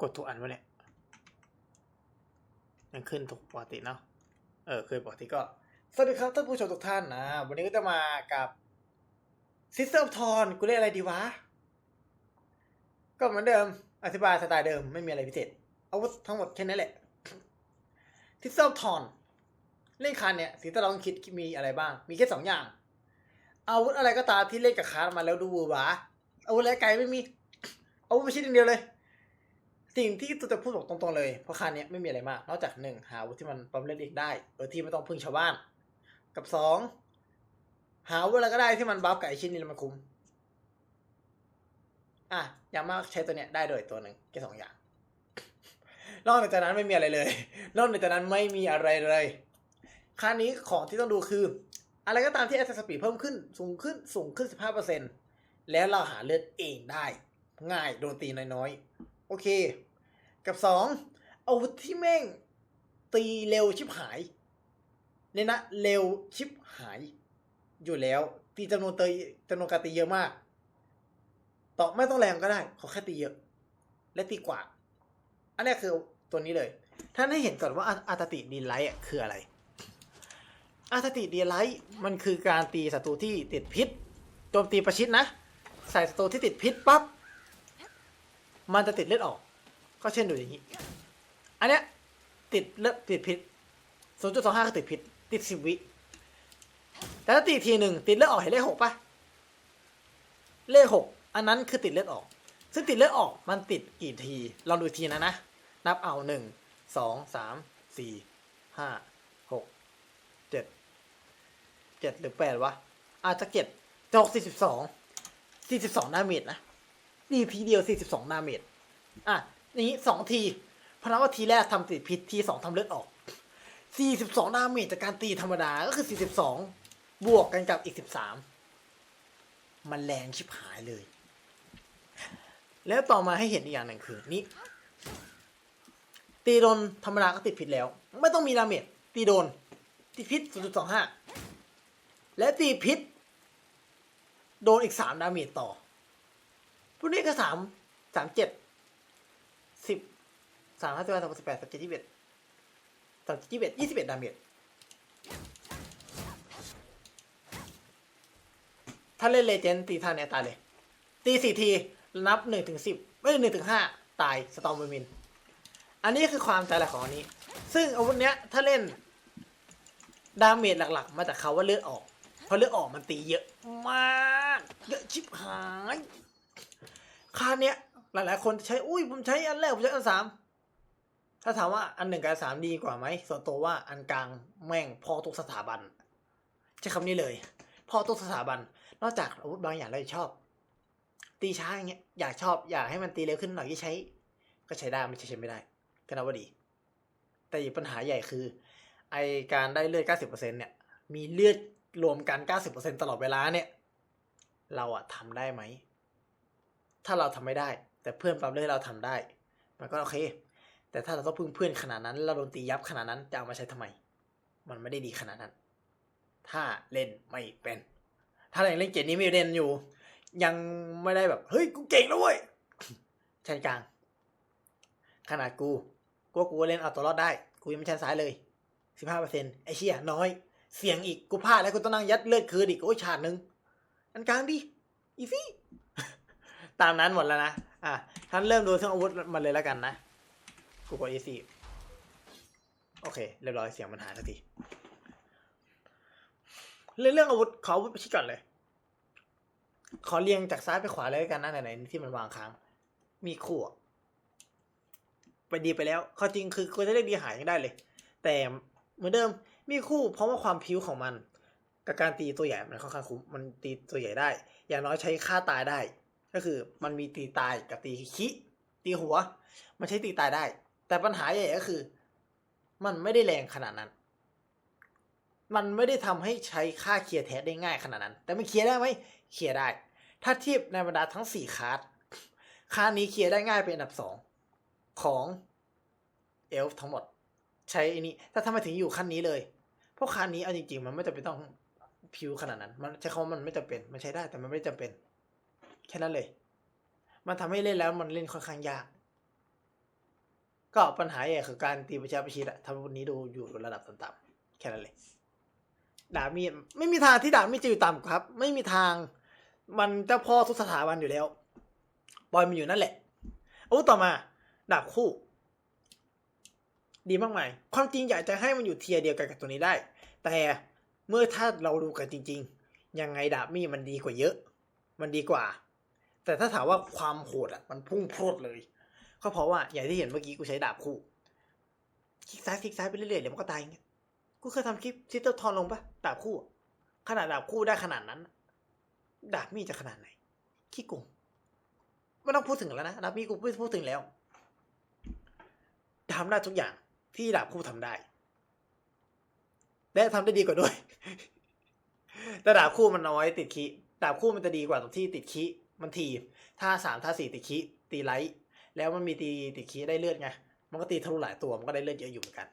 กดถูกอันวะเนี่ยยังขึ้นถูกปกติเนาะเออคือปกติก็ สวัสดีครับท่านผู้ชมทุกท่านนะ วันนี้ก็จะมากับ System of Thorn กูเรียกอะไรดีวะ ก็เหมือนเดิม อธิบายสไตล์เดิมไม่มีอะไรพิเศษอาวุธทั้งหมดแค่นั้นแหละ System of Thorn เล่นคานเนี่ยสิ่งที่เราต้องคิดมีอะไรบ้าง มีแค่สองอย่าง อาวุธอะไรก็ตามที่เล่นกับคาร์มาแล้วดูหวือหวาอาวุธอะไรไกลไม่มีอาวุธไม่ใช่อย่งเดียวเลย สิ่งที่ตัวจะพูดบอกตรงๆเลยเพราะคานเนี้ยไม่มีอะไรมาก นอกจากหนึ่งหาอาวุธที่มันปั๊มเล่นเองได้โดยที่ไม่ต้องพึ่งชาวบ้าน กับสองหาอาวุธอะไรก็ได้ที่มันบัฟกับไอชิ้นนี้แล้วมันคุ้มอะอย่างมากใช้ตัวเนี้ยได้โดยตัวหนึ่งแค่สองอย่าง นอกจากนั้นไม่มีอะไรเลย นอกจากนั้นไม่มีอะไรเลยครานี้ของที่ต้องดูคือ อะไรก็ตามที่ attack speed เพิ่มขึ้นสูงขึ้นสูงขึ้น 15%แล้วเราหาเลือดเองได้ ง่ายโดนตีน้อยๆ โอเค กับสองอาวุธที่แม่งตีเร็วชิบหายเนี่ยนะเร็วชิบหาย อยู่แล้ว ตีจำนวนเตยจำนวนการตีเยอะมากต่อไม่ต้องแรงก็ได้ ขอแค่ตีเยอะ และตีกว่า อันนี้คือตัวนี้เลย ท่านให้เห็นก่อนว่าอาอาตติดีไลท์อะคืออะไร อาตติดีไลท์มันคือการตีศัตรูที่ติดพิษโจมตีประชิดนะ ใส่ศัตรูที่ติดพิษปั๊บมันจะติดเลือดออก ก็เช่นดูอย่างนี้ อันเนี้ยติดเลือดติดพิษ0.25ก็ติดพิษติดสิบวิ แต่ถ้าตีทีหนึ่งติดเลือดออกเห็นเลขหกปะเลขหกอันนั้นคือติดเลือดออก ซึ่งติดเลือดออกมันติดกี่ทีลองดูทีนะนะ นับเอาหนึ่งสองสามสี่ห้าหกเจ็ดเจ็ดหรือแปดวะ อาจจะเจ็ดจะหกสี่สิบสองสี่สิบสองดาเมจนะนี่ทีเดียวสี่สิบสองดาเมจอะ นี้สองทีเพราะนั้นว่าทีแรกทำติดพิษทีสองทำเลือดออกสี่สิบสองดาเมจจากการตีธรรมดาก็คือสี่สิบสองบวกกันกับอีกสิบสามมันแรงชิบหายเลย แล้วต่อมาให้เห็นอีกอย่างหนึ่งคือนี่ตีโดนธรรมดาก็ติดพิษแล้ว ไม่ต้องมีดาเมจตีโดนติดพิษ0.25และตีพิษ โดนอีกสามดาเมจต่อพวกนี้ก็สามสามเจ็ด สามห้าสิบแปดสามสิบแปดสามเจ็ดยี่สิบเอ็ดสามเจ็ดยี่สิบเอ็ดยี่สิบเอ็ดดาเมจถ้าเล่นเลเจนด์ตีท่าเนี้ยตายเลย ตีสี่ที นับหนึ่งถึงสิบไม่หนึ่งถึงห้าตายสตอมเบอร์มิน อันนี้คือความใจแหลกของอันนี้ ซึ่งอาวุธเนี้ยถ้าเล่น ดาเมจหลักๆ มาจากเขาว่าเลือดออก เพราะเลือดออกมันตีเยอะมากเยอะชิบหายค่าเนี้ยหลายๆ คนใช้ อุ้ยผมใช้อันแรก ผมใช้อันสาม ถ้าถามว่าอันหนึ่งกับสามดีกว่าไหมส่วนตัวว่าอันกลางแม่งพอทุกสถาบันใช้คำนี้เลย พอทุกสถาบัน นอกจากอาวุธบางอย่างเราชอบ ตีช้าอย่างเงี้ยอยากชอบอยากให้มันตีเร็วขึ้นหน่อยที่ใช้ ก็ใช้ได้ไม่ใช่ใช้ไม่ได้ก็นับว่าดี แต่อีกปัญหาใหญ่คือ ไอการได้เลือด 90%เนี่ย มีเลือดรวมกัน 90%ตลอดเวลาเนี่ย เราอะทำได้ไหม ถ้าเราทำไม่ได้ แต่เพื่อนปั๊มเลือดเราทำได้ มันก็โอเค แต่ถ้าเราต้องพึ่งเพื่อนขนาดนั้นเราโดนตียับขนาดนั้นจะเอามาใช้ทำไม มันไม่ได้ดีขนาดนั้น ถ้าเล่นไม่เป็น ถ้าเรายังเล่นเกมนี้ไม่เล่นอยู่ ยังไม่ได้แบบเฮ้ยกูเก่งแล้วเว้ยชันกลาง ขนาดกูกูกูเล่นเอาตัวรอดได้ กูยังไม่ชันซ้ายเลยสิบห้าเปอร์เซ็นต์ไอ้เชี่ยน้อย เสียงอีกกูพลาดแล้วกูต้องนั่งยัดเลือดคืนอีกโอ้ยฉาดหนึ่งอันกลางดิอีซี่ตามนั้นหมดแล้วนะ อะท่านเริ่มดูเครื่องอาวุธมันเลยแล้วกันนะ กูกดอีซี่โอเค เรียบร้อยเสียงมันหายสักทีเรื่องเรื่องอาวุธขออาวุธไปชี้ก่อนเลย ขอเรียงจากซ้ายไปขวาเลยกันนะไหนๆที่มันวางค้าง มีขวไปดีไปแล้วข้อจริงคือควรจะเรียกดีหายยังได้เลย แต่เหมือนเดิมมีคู่เพราะว่าความพิ้วของมัน กับการตีตัวใหญ่มันค่อนข้างคุ้มมันตีตัวใหญ่ได้ อย่างน้อยใช้ค่าตายได้ ก็คือมันมีตีตายกับตีคิตีหัว มันใช้ตีตายได้ แต่ปัญหาใหญ่ก็คือ มันไม่ได้แรงขนาดนั้น มันไม่ได้ทำให้ใช้ค่าเคลียร์แท้ได้ง่ายขนาดนั้น แต่มันเคลียร์ได้ไหมเคลียร์ได้ ถ้าเทียบในบรรดาทั้งสี่คาร์ดคาร์ดนี้เคลียร์ได้ง่ายเป็นอันดับสองของเอลฟ์ทั้งหมด ใช้อันนี้ ถ้าทำไมถึงอยู่ขั้นนี้เลย เพราะคันนี้เอาจริงๆ มันไม่จำเป็นต้องพิวขนาดนั้น มันใช้คำว่ามันไม่จำเป็น มันใช้ได้แต่มันไม่จำเป็น แค่นั้นเลย มันทำให้เล่นแล้วมันเล่นค่อนข้างยาก ก็ปัญหาใหญ่คือการตีประชาประชิดอะทำวันนี้ดูอยู่ระดับต่ำๆแค่นั้นเลยดาบมีดไม่มีทางที่ดาบมีดจะอยู่ต่ำครับ ไม่มีทาง มันเจ้าพ่อทุกสถาบันอยู่แล้วปล่อยมันอยู่นั่นแหละอาวุธต่อมา ดาบคู่ ดีมากมายความจริงอยากจะให้มันอยู่เทียร์เดียวกันกับตัวนี้ได้ แต่เมื่อถ้าเราดูกันจริง ๆ ยังไงดาบมีดมันดีกว่าเยอะ มันดีกว่า แต่ถ้าถามว่าความโหดอะมันพุ่งโพรดเลย ก็เพราะว่าอย่างที่เห็นเมื่อกี้กูใช้ดาบคู่คลิกซ้ายคลิกซ้ายไปเรื่อยๆเดี๋ยวมันก็ตายอย่างเงี้ยกูเคยทำคลิปซิสเตอร์ทอนลงปะดาบคู่ ขนาดดาบคู่ได้ขนาดนั้น ดาบมีจะขนาดไหนขี้โกงไม่ต้องพูดถึงแล้วนะดาบมีกูไม่พูดถึงแล้วทำได้ทุกอย่างที่ดาบคู่ทำได้ และทำได้ดีกว่าด้วย แต่ดาบคู่มันน้อยติดคีดาบคู่มันจะดีกว่าตรงที่ติดคีมันที ถ้าสามถ้าสี่ติดคีตีไลท์ แล้วมันมีตีติคีได้เลือดไง มันก็ตีทะลุหลายตัวมันก็ได้เลือดเยอะอยู่เหมือนกัน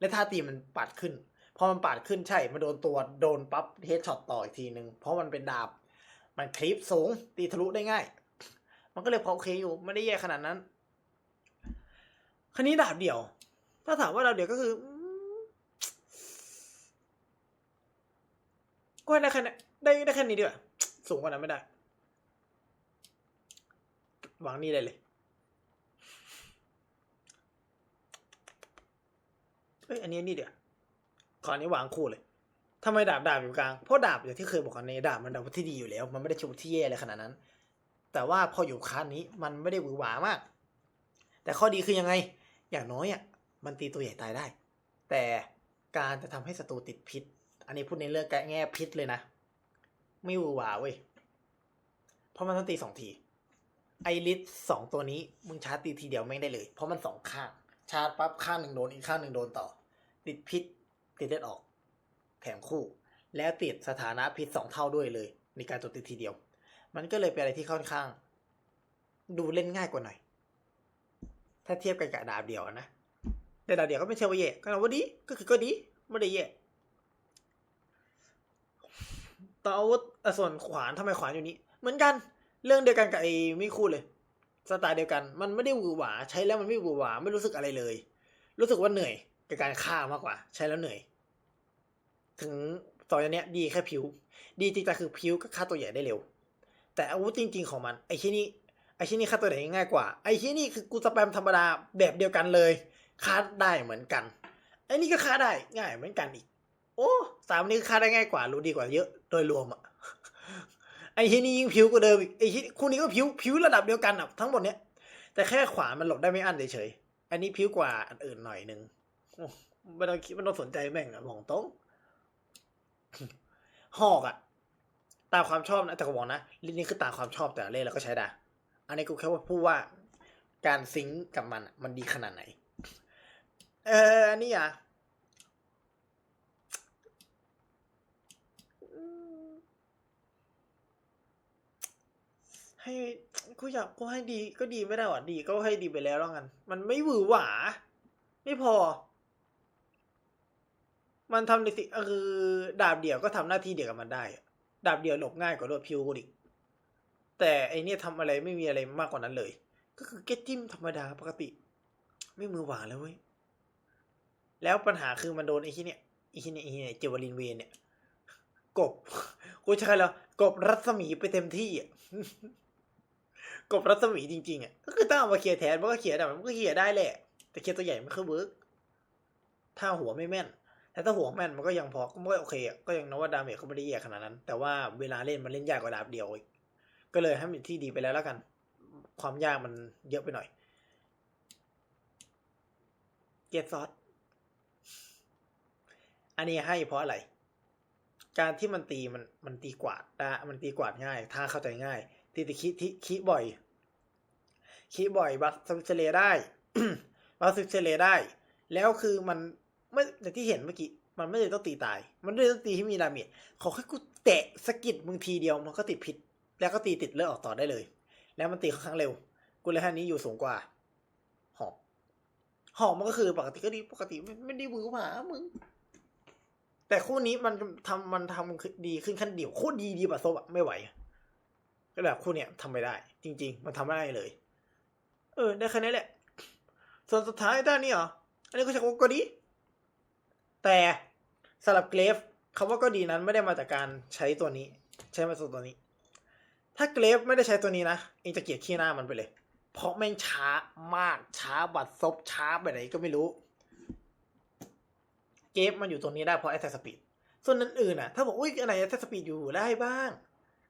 และถ้าตีมันปาดขึ้น พอมันปาดขึ้นใช่ มันโดนตัวโดนปั๊บเฮดช็อตต่ออีกทีหนึ่งเพราะมันเป็นดาบ มันคลิปสูง ตีทะลุได้ง่าย มันก็เลยพอโอเคอยู่ไม่ได้แย่ขนาดนั้น คันนี้ดาบเดี่ยว ถ้าถามว่าดาบเดี่ยวก็คือก็ได้แค่นี้ได้ได้แค่นี้ดีกว่าสูงกว่านั้นไม่ได้ หวางนี่ได้เลย เอ้ยอันนี้นี่เดี๋ยวขออันนี้วางคู่เลยทำไมดาบดาบอยู่กลาง เพราะดาบอย่างที่เคยบอกกันในดาบมันดาบที่ดีอยู่แล้ว มันไม่ได้ชุบที่แย่อะไรขนาดนั้น แต่ว่าพออยู่คันนี้มันไม่ได้หวือหวามาก แต่ข้อดีคือยังไง อย่างน้อยอะมันตีตัวใหญ่ตายได้ แต่การจะทำให้ศัตรูติดพิษ อันนี้พูดในเรื่องแง่พิษเลยนะ ไม่หวือหวาเว้ย เพราะมันต้องตีสองที ไอริสสองตัวนี้มึงชาร์จตีทีเดียวไม่ได้เลย เพราะมันสองข้าง ชาร์จปั๊บข้างหนึ่งโดนอีกข้างหนึ่งโดนต่อ ติดพิษ ติดเลือดออก แถมคู่ แล้วติดสถานะพิษสองเท่าด้วยเลย ในการโจมตีทีเดียว มันก็เลยเป็นอะไรที่ค่อนข้าง ดูเล่นง่ายกว่าหน่อย ถ้าเทียบกันกับดาบเดียวนะแต่ดาบเดียวก็ไม่ใช่ว่าแย่ก็เราว่าดีก็คือก็ดีไม่ได้แย่ต่ออาวุธอะส่วนขวานทำไมขวานอยู่นี้ เหมือนกัน เรื่องเดียวกันกับไอ้มิคู่เลยสไตล์เดียวกัน มันไม่ได้หวือหวาใช้แล้วมันไม่หวือหวาไม่รู้สึกอะไรเลย รู้สึกว่าเหนื่อย กับการฆ่ามากกว่า ใช้แล้วเหนื่อย ถึงตอนนี้ยดีแค่ผิวดีจริงแต่คือผิวก็ฆ่าตัวใหญ่ได้เร็ว แต่อาวุธจริง ๆของมันไอ้ที่นี่ไอ้ที่นี่ฆ่าตัวใหญ่ง่ายกว่าไอ้ที่นี่คือกูสแปมธรรมดาแบบเดียวกันเลยฆ่าได้เหมือนกันไอ้นี่ก็ฆ่าได้ง่ายเหมือนกันอีก โอ้สามนี้ฆ่าได้ง่ายกว่ารู้ดีกว่าเยอะโดยรวมอะไอ้ที่นี่ยิ่งผิวกว่าเดิมอีกไอ้ที่คู่นี้ก็ผิวผิวระดับเดียวกันอะทั้งหมดเนี้ยแต่แค่ขวานมันหลบได้ไม่อั้นเฉยๆอันนี้ผิวกว่าอันอื่นหน่อยนึง ไม่ต้องคิดไม่ต้องสนใจแม่งอะมองตรงหอกอะตามความชอบนะแต่ก็บอกนะลิ้นนี้คือตามความชอบแต่ละเล่นแล้วก็ใช้ได้อันนี้กูแค่ว่าพูดว่า การซิงกับมันมันดีขนาดไหน เอออันนี้อะให้กูอยากกูให้ดี ก็ดีไม่ได้หว่ะดีก็ให้ดีไปแล้วแล้วกัน มันไม่หวือหวา ไม่พอ มันทำในสิเออดาบเดี่ยวก็ทำหน้าที่เดียวกับมันได้ ดาบเดี่ยวหลบง่ายกว่าโดดพิวกูอีกแต่ไอเนี่ยทำอะไรไม่มีอะไรมากกว่านั้นเลย ก็คือเก็ตจิ้มธรรมดาปกติ ไม่มือหวานแล้วเว้ยแล้วปัญหาคือมันโดนไอ้ที่เนี่ยไอ้ที่เนี่ยไอ้ที่เนี่ยเจวาลินเวนเนี่ย กบกูใช่แล้วกบรัศมีไปเต็มที่อะกบรัศมีจริงๆอะก็คือต้องเอามาเคลียร์แทนมันก็เคลียร์ได้มันก็เคลียร์ได้แหละ แต่เคลียร์ตัวใหญ่ไม่ค่อยเวิร์กถ้าหัวไม่แม่น แต่ถ้าหัวแม่นมันก็ยังพอก็โอเคอะก็ยังนับว่าดาเมจเขาไม่ได้แย่ขนาดนั้น แต่ว่าเวลาเล่นมันเล่นยากกว่าดาบเดียวอีกก็เลยให้มันที่ดีไปแล้วแล้วกัน ความยากมันเยอะไปหน่อย เกียร์ซอสอันนี้ให้เพราะอะไร การที่มันตีมันมันตีกวาดนะมันตีกวาดง่ายถ้าเข้าใจง่าย ตีติคิทิคิบ่อย คิบ่อยบัฟซิเชเลได้บัฟซิเชเลได้ แล้วคือมัน ไม่อย่างที่เห็นเมื่อกี้มันไม่ได้ต้องตีตาย มันได้ต้องตีให้มีดาเมจขอแค่กูแตะสกิดมึงทีเดียวมันก็ติดพิษ แล้วก็ตีติดเลือดออกต่อได้เลย แล้วมันตีค่อนข้างเร็ว กูเลยให้อันนี้อยู่สูงกว่า หอกหอกมันก็คือปกติก็ดีปกติไม่ไม่ได้หวือหวามึง แต่คู่นี้มันทำมันทำดีขึ้นขั้นเดียวโคตรดีดีกว่าโซบะไม่ไหวก็แบบคู่เนี้ยทำไม่ได้ จริง ๆ มันทำไม่ได้เลย เออ ได้แค่นี้แหละ ส่วนสุดท้ายด้านนี้เหรอ อันนี้ก็ใช้คำว่าก็ดี แต่สำหรับเกรฟคำว่าก็ดีนั้นไม่ได้มาจากการใช้ตัวนี้ ใช้มาจากตัวนี้ ถ้าเกรฟไม่ได้ใช้ตัวนี้นะเองจะเกลียดขี้หน้ามันไปเลย เพราะแม่งช้ามากช้าบัดซบช้าไปไหนก็ไม่รู้ เกรฟมันอยู่ตรงนี้ได้เพราะแอตแทกสปีดส่วนนั้นอื่นอะ ถ้าบอกอุ้ยอันไหนแอตแทกสปีดอยู่ได้บ้าง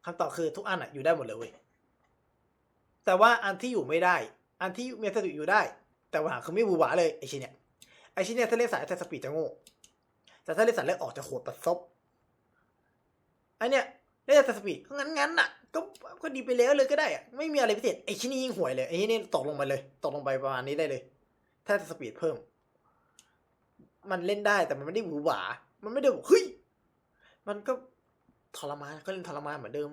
คำตอบคือทุกอันอะอยู่ได้หมดเลยเว้ยแต่ว่าอันที่อยู่ไม่ได้ อันที่มีแอตแทกอยู่ได้ แต่ว่าคือไม่บูหวาเลยไอชิ้นเนี้ยไอชิ้นเนี้ยถ้าเล่นสายแอตแทกสปีดจะโง่ แต่ถ้าเลสายเลือดออกจะโหดปัดซบไอเนี้ยเล่นสปีดงั้นงั้นๆน่ะก็ก็ดีไปแล้วเลยก็ได้อะไม่มีอะไรพิเศษไอชิ้นนี้ยิ่งห่วยเลยไอชิ้นนี้ตกลงไปเลย ตกลงไปประมาณนี้ได้เลย ถ้าสปีดเพิ่ม มันเล่นได้แต่มันไม่ได้หวือหวา มันไม่ได้บอกเฮ้ยมันก็ทรมานก็เล่นทรมานเหมือนเดิม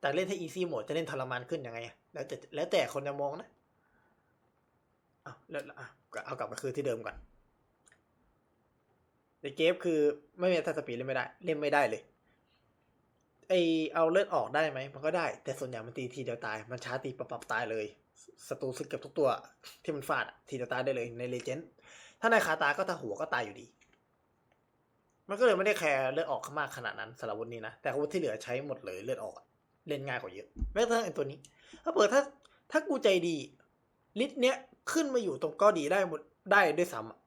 แต่เล่นถ้าอีซี่โหมดจะเล่นทรมานขึ้นยังไง แล้วแต่แล้วแต่คนจะมองนะอ้าแล้วอะเอากลับมาคือที่เดิมก่อน ในเกมคือไม่มีทัศสปีดเล่นไม่ได้ เล่นไม่ได้เลย ไอเอาเลือดออกได้ไหมมันก็ได้ แต่ส่วนใหญ่มันตีทีเดียวตาย มันช้าตีปับปับตายเลยศัตรูซึ่งเกือบทุกตัว ที่มันฟาดทีเดียวตายได้เลยในเลเจนด์ถ้าในคาตาก็ถ้าหัวก็ตายอยู่ดี มันก็เลยไม่ได้แคร์เลือดออกมากขนาดนั้นสำหรับวุธนี้นะ แต่อาวุธที่เหลือใช้หมดเลยเลือดออก เล่นง่ายกว่าเยอะแม้กระทั่งไอตัวนี้ ถ้าเปิดถ้าถ้ากูใจดีลิสต์เนี้ยขึ้นมาอยู่ตรงก็ดีได้หมดได้ด้วยซ้ำ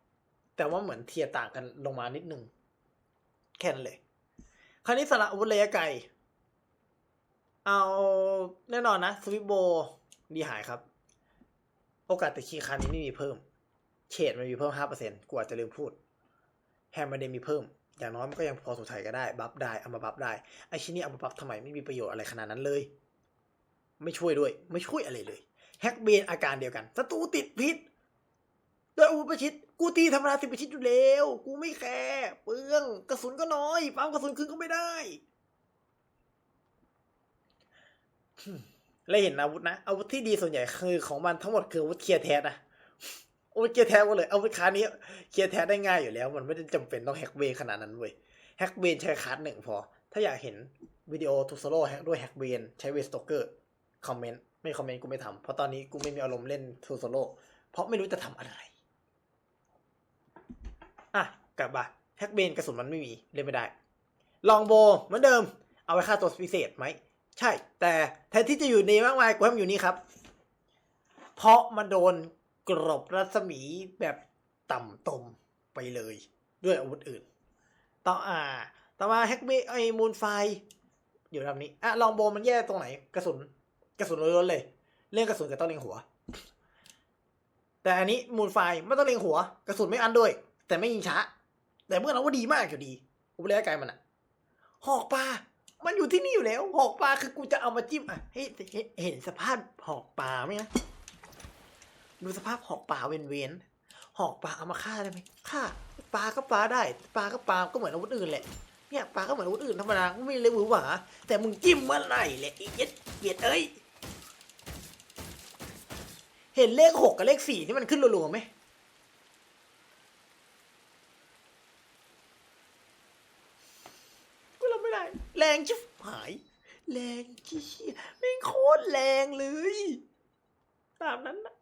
แต่ว่าเหมือนเทียต่างกันลงมานิดนึงแค่นั้นเลย คราวนี้สรับอาวุธระยะไกล เอาแน่นอนนะสวิปโบดีหายครับ โอกาสติดคีย์ครั้งนี้ไม่มีเพิ่ม เฉดมันมีเพิ่มห้าเปอร์เซ็นต์กว่าจะลืมพูด แฮมมันเดมีเพิ่ม อย่างน้อยมันก็ยังพอสงสัยก็ได้ บัฟได้ เอามาบัฟได้ ไอชิ้นนี้เอามาบัฟทำไมไม่มีประโยชน์อะไรขนาดนั้นเลย ไม่ช่วยด้วย ไม่ช่วยอะไรเลย แฮกเบนอาการเดียวกันศัตรูติดพิษ โดยอาวุปะชิดกูตีธรรมดาสิบประชิดอยู่แล้วกูไม่แคร์เปลืองกระสุนก็น้อยปั๊มกระสุนคืนก็ไม่ได้แล้วเห็นอาวุธนะอาวุธที่ดีส่วนใหญ่คือของมันทั้งหมดคืออาวุธเคลียร์แท้นะอาวุธเคลียร์แท้หมดเลยอาวุธคานี้เคลียร์แท้ได้ง่ายอยู่แล้ว มันไม่ได้จำเป็นต้องแฮกเบนขนาดนั้นเว้ยแฮกเบนใช้คาร์ดหนึ่งพอ ถ้าอยากเห็นวิดีโอทูโซโล่แฮกด้วยแฮกเบนใช้เวสโตเกอร์คอมเมนต์ไม่คอมเมนต์กูไม่ทำเพราะตอนนี้กูไม่มีอารมณ์เล่นทูโซโล่เพราะไม่รู้จะทำอะไร อะกลับมาแฮกเบนกระสุนมันไม่มีเล่นไม่ได้ ลองโบเหมือนเดิม เอาไว้ฆ่าตัวพิเศษไหม ใช่ แต่แทนที่จะอยู่ในมากมายกูให้มันอยู่นี่ครับ เพราะมันโดนกรบรัศมีแบบต่ำตมไปเลย ด้วยอาวุธอื่น ต่ออ่า ต่อมาแฮกเบไอมูนไฟ อยู่ลำนี้อะลองโบมันแย่ตรงไหน กระสุน กระสุนล้วนเลย เล่นกระสุนกับต้องเล็งหัว แต่อันนี้มูนไฟไม่ต้องเล็งหัว กระสุนไม่อันด้วย แต่ไม่ยิงช้า แต่เมื่อเราว่าดีมากอยู่ดีอุปเลกายมันอะหอกปลา มันอยู่ที่นี่อยู่แล้ว หอกปลาคือกูจะเอามาจิ้มอะให้เห็นเห็นสภาพหอกปลาไหมนะดูสภาพหอกปลาเวนเวนหอกปลาเอามาฆ่าได้ไหมฆ่าปลาก็ปลาได้ ปลาก็ปลาก็เหมือนอาวุธอื่นแหละเนี่ยปลาก็เหมือนอาวุธอื่นธรรมดาไม่เลยหวือหวาแต่มึงจิ้มเมื่อไหร่แหละอ้เย็ดเกียดเอ้ยเห็นเลขหกกับเลขสี่ที่มันขึ้นรัวๆไหม ก็รับไม่ได้ แรงชิบหาย แรงเชี่ยแม่โคตรแรงเลย ตามนั้นนะ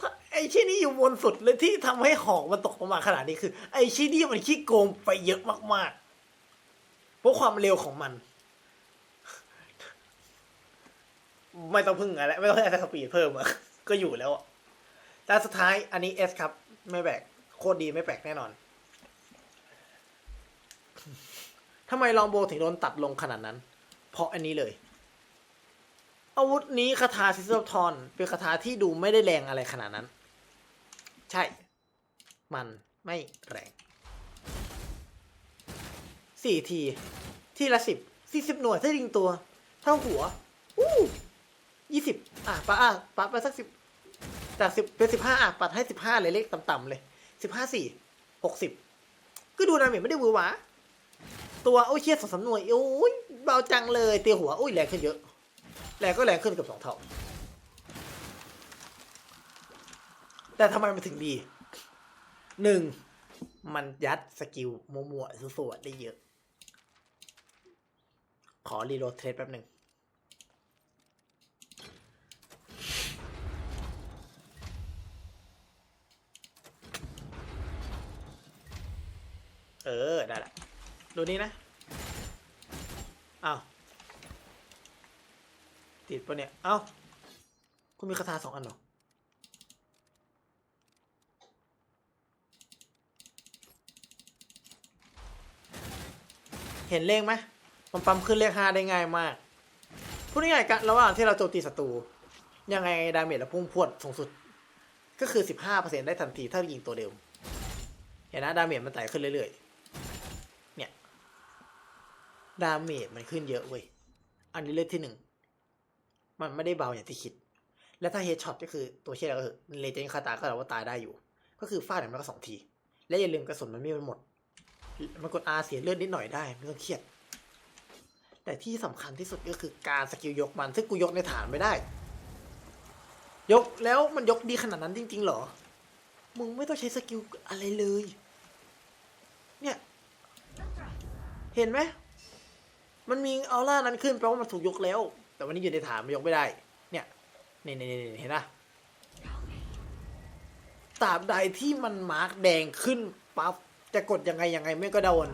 ถ้าไอ้ชี้นี้อยู่บนสุดเลยที่ทำให้หอกมันตกลงมาขนาดนี้คือ ไอ้ชี้นี้มันขี้โกงไปเยอะมากๆ เพราะความเร็วของมัน ไม่ต้องพึ่งอะไรไม่ต้องให้อัตราสปีดเพิ่มอะก็อยู่แล้วแต่สุดท้ายอันนี้เอสครับ ไม่แบกโคตรดีไม่แปลกแน่นอน ทำไมลองโบถึงโดนตัดลงขนาดนั้น เพราะอันนี้เลย อาวุธนี้คาถาซิสเตอร์ทอนเป็นคาถาที่ดูไม่ได้แรงอะไรขนาดนั้น ใช่ มันไม่แรงสี่ที ที่ละสิบสี่สิบหน่วยถ้าดิงตัว เท่าหัวอู้ยี่สิบอะปะอะปะไปสักสิบจากสิบเป็นสิบห้าอะปัดให้สิบห้าเลยเลขต่ำๆเลยสิบห้าสี่หกสิบก็ดูนามจไม่ได้วือหวา ตัวโอ้ยเชียสองสามหน่วยโอ้ยเบาจังเลยเตียวหัวโอ้ยแรงขึ้นเยอะแรงก็แรงขึ้นกับสองเท่า แต่ทำไมมันถึงดีหนึ่งมันยัดสกิลมัวๆสวดได้เยอะ ขอรีโหลดเทรดแป๊บหนึ่งเออ ได้ละ ดูนี่นะ อ้าว ติดปะเนี่ย เอ้า คุณมีคาถาสองอันหรอ เห็นเลขไหมมันปั๊มขึ้นเลขห้าได้ง่ายมาก พูดง่ายๆกันระหว่างที่เราโจมตีศัตรู ยังไงดาเมจเราพุ่งพวดสูงสุด ก็คือสิบห้าเปอร์เซ็นได้ทันทีถ้ายิงตัวเดิมเห็นนะดาเมจมันไต่ขึ้นเรื่อยๆเนี่ย ดาเมจมันขึ้นเยอะเว้ย อันนี้เลือดที่หนึ่ง มันไม่ได้เบาอย่างที่คิด และถ้าเฮดช็อตก็คือตัวเชี่ยก็คือเลเจนด์คาตาก็เราว่าตายได้อยู่ ก็คือฟาดอย่างน้อยก็สองที และอย่าลืมกระสุนมันไม่หมด มันกดอาเสียเลือดนิดหน่อยได้ไม่ต้องเครียด แต่ที่สำคัญที่สุดก็คือการสกิลยกมันซึ่งกูยกในฐานไม่ได้ ยกแล้วมันยกดีขนาดนั้นจริง ๆ เหรอ มึงไม่ต้องใช้สกิลอะไรเลย เนี่ย เห็นไหม มันมีออร่านั้นขึ้นแปลว่ามันถูกยกแล้ว แต่วันนี้อยู่ในฐานมันยกไม่ได้ เนี่ยนี่นี่นี่เห็นปะตราบใดที่มันมาร์กแดงขึ้นปั๊บจะกดยังไงยังไงไม่ก็โดน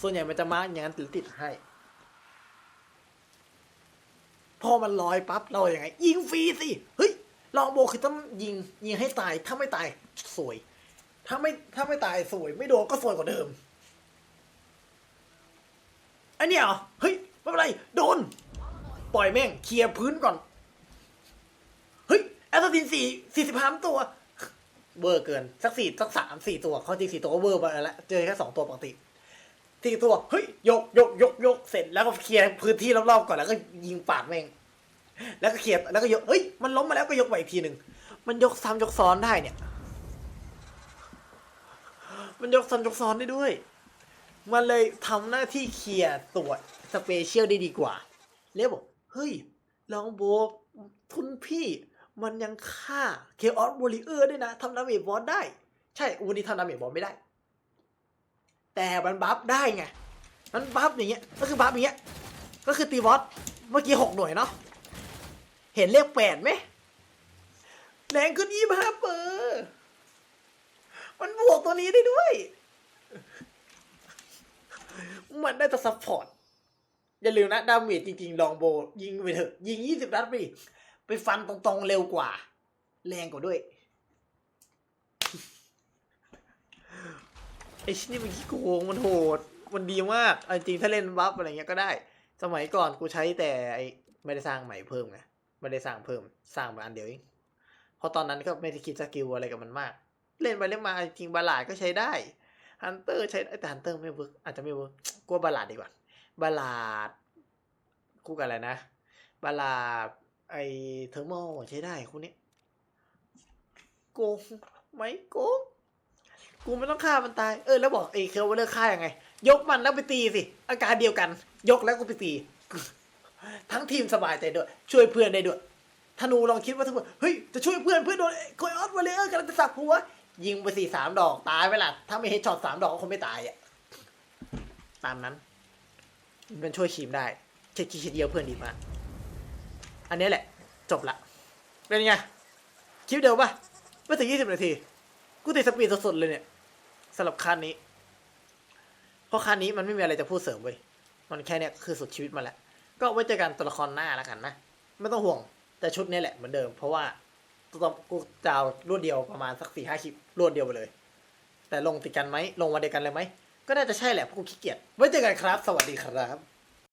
ส่วนใหญ่มันจะมาร์กอย่างนั้นติดติดให้พอมันลอยปั๊บเราอย่างไง ยิงฟรีสิ เฮ้ย ลองโบคือต้องยิงยิงให้ตาย ถ้าไม่ตายสวย ถ้าไม่ถ้าไม่ตายสวย ไม่โดนก็สวยกว่าเดิม อันนี้เหรอ เฮ้ยไม่เป็นไร โดน ปล่อยแม่ง เคลียร์พื้นก่อน เฮ้ยแอสซัสซินสี่สี่สิบห้าตัว เวอร์เกิน สักสี่สักสามสี่ตัวเขาจริงสี่ตัวก็เวอร์ไปแล้ว เจอแค่สองตัวปกติสี่ตัว เฮ้ย ยก ยก ยก ยก เสร็จแล้วก็เคลียร์พื้นที่รอบๆก่อน แล้วก็ยิงปาดแม่ง แล้วก็เคลียร์ แล้วก็ยก เฮ้ย มันล้มมาแล้วก็ยกไปอีกทีหนึ่ง มันยกซ้ำยกซ้อนได้เนี่ย มันยกซ้ำยกซ้อนได้ด้วย มันเลยทำหน้าที่เคลียร์ตัวสเปเชียลได้ดีกว่าเรียกบอก เฮ้ย ลองโบทุนพี่ มันยังฆ่าเคออสวอริเออร์ด้วยนะทำดาเมจบอสได้ ใช่วันนี้ทำดาเมจบอสไม่ได้ แต่มันบัฟได้ไง มันบัฟอย่างเงี้ย ก็คือบัฟอย่างเงี้ย ก็คือตีบอส เมื่อกี้หกหน่วยเนาะ เห็นเลขแปดไหมแรงขึ้นยี่ห้าเปอร์ มันบวกตัวนี้ได้ด้วย มันได้แต่ซัพพอร์ต อย่าลืมนะดาเมจจริงๆ ลองโบ ยิงไปเถอะ ยิงยี่สิบนัดไปไปฟันตรงๆเร็วกว่า แรงกว่าด้วย ไอ้ชิ้นนี่มันขี้โกงมันโหด มันดีมากอจริงถ้าเล่นบัฟอะไรเงี้ยก็ได้ สมัยก่อนกูใช้แต่ไอ้ไม่ได้สร้างใหม่เพิ่มไงไม่ได้สร้างเพิ่มสร้างมาอันเดียวเองเพราะตอนนั้นก็ไม่ได้คิดสกิลอะไรกับมันมาก เล่นไปเล่นมาจริงบาลาดก็ใช้ได้ ฮันเตอร์ใช้ได้แต่ฮันเตอร์ไม่เวิร์กอาจจะไม่เวิร์กกลัวบาลาดดีกว่าบาลาดคู่กันอะไรนะบาลาดไอเทอร์โมใช้ได้คู่นี้โกงไหมโกงกูไม่ต้องฆ่ามันตาย เออแล้วบอกไอ้เคลว่าเลิกฆ่ายังไง ยกมันแล้วไปตีสิ อาการเดียวกัน ยกแล้วก็ไปตี ทั้งทีมสบายใจด้วย ช่วยเพื่อนได้ด้วยธนูลองคิดว่าถ้าเพื่อนเฮ้ย จะช่วยเพื่อนเพื่อนโดนคอยออสวอลเลอร์กำลังจะสับหัว ยิงไปสี่สามดอกตายไปละถ้าไม่เฮดช็อตสามดอกก็คงไม่ตายอะ ตามนั้น มันช่วยชีมได้เช็คทีเดียวเพื่อนดีมากอันนี้แหละ จบละ เป็นไง คลิปเดียวปะไม่ถึงยี่สิบนาที กูติดสปีดสดๆเลยเนี่ยสำหรับคันนี้ เพราะคันนี้มันไม่มีอะไรจะพูดเสริมเว้ยมันแค่เนี้ยคือสุดชีวิตมาแล้ว ก็ไว้เจอกันตัวละครหน้าแล้วกันนะ ไม่ต้องห่วง แต่ชุดนี้แหละเหมือนเดิม เพราะว่า ตัวกูจะเอารวดเดียวประมาณสักสี่ห้าคลิปรวดเดียวไปเลย แต่ลงติดกันไหมลงวันเดียวกันเลยไหมก็น่าจะใช่แหละเพราะกูขี้เกียจไว้เจอกันครับ สวัสดีครับ